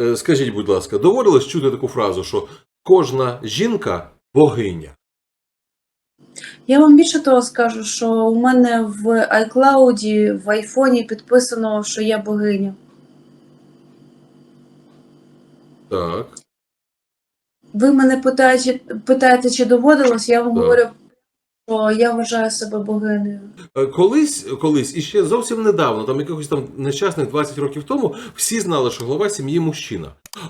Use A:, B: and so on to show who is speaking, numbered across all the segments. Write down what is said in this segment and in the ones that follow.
A: Е, Скажіть, будь ласка, доводилось чути таку фразу, що кожна жінка богиня.
B: Я вам більше того скажу, що у мене в iCloud, в айфоні підписано, що я богиня.
A: Так.
B: Ви мене питаєте, питаєте, чи доводилось, я вам
A: Так.
B: говорю, що я вважаю себе богинею.
A: Е, Колись, колись, і ще зовсім недавно, там якихось там нещасних 20 років тому, всі знали, що глава сім'ї мужчина.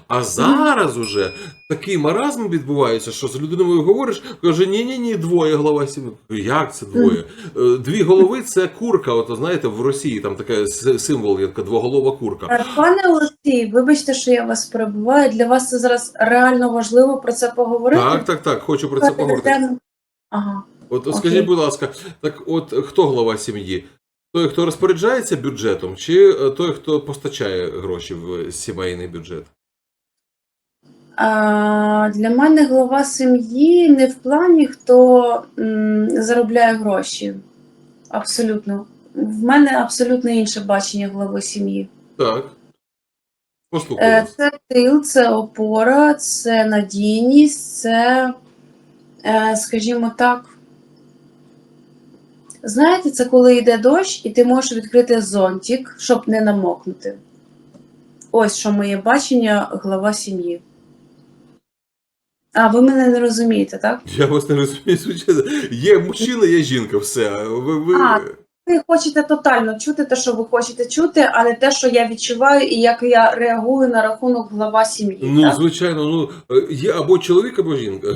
A: А зараз уже такий маразм відбувається, що з людиною говориш, каже: ні, ні, двоє глава сім'ї. Як це двоє? Е, Дві голови це курка. От знаєте, в Росії там таке символ, є така двоголова курка.
B: Е, Пане Олексій, вибачте, що я вас перебуваю. Для вас це зараз реально важливо про це поговорити.
A: Так, так, так, хочу про це поговорити.
B: Ага.
A: От
B: Окей.
A: скажіть, будь ласка, так от хто глава сім'ї? Той, хто розпоряджається бюджетом, чи е, той, хто постачає гроші в сімейний бюджет?
B: А, для мене глава сім'ї не в плані, хто м, заробляє гроші. Абсолютно. В мене абсолютно інше бачення глави сім'ї.
A: Так. Послухаю
B: Е,
A: вас.
B: Це тил, це опора, це надійність, це, е, скажімо так. Знаєте, це коли йде дощ, і ти можеш відкрити зонтик, щоб не намокнути. Ось що моє бачення глава сім'ї. А, ви мене не розумієте, так?
A: Я вас не розумію, звичайно. Є мужчина, є жінка, все. Ви, ви...
B: А, Ви хочете тотально чути те, що ви хочете чути, а не те, що я відчуваю і як я реагую на рахунок глава сім'ї.
A: Ну,
B: так?
A: звичайно, ну е, є або чоловік, або жінка.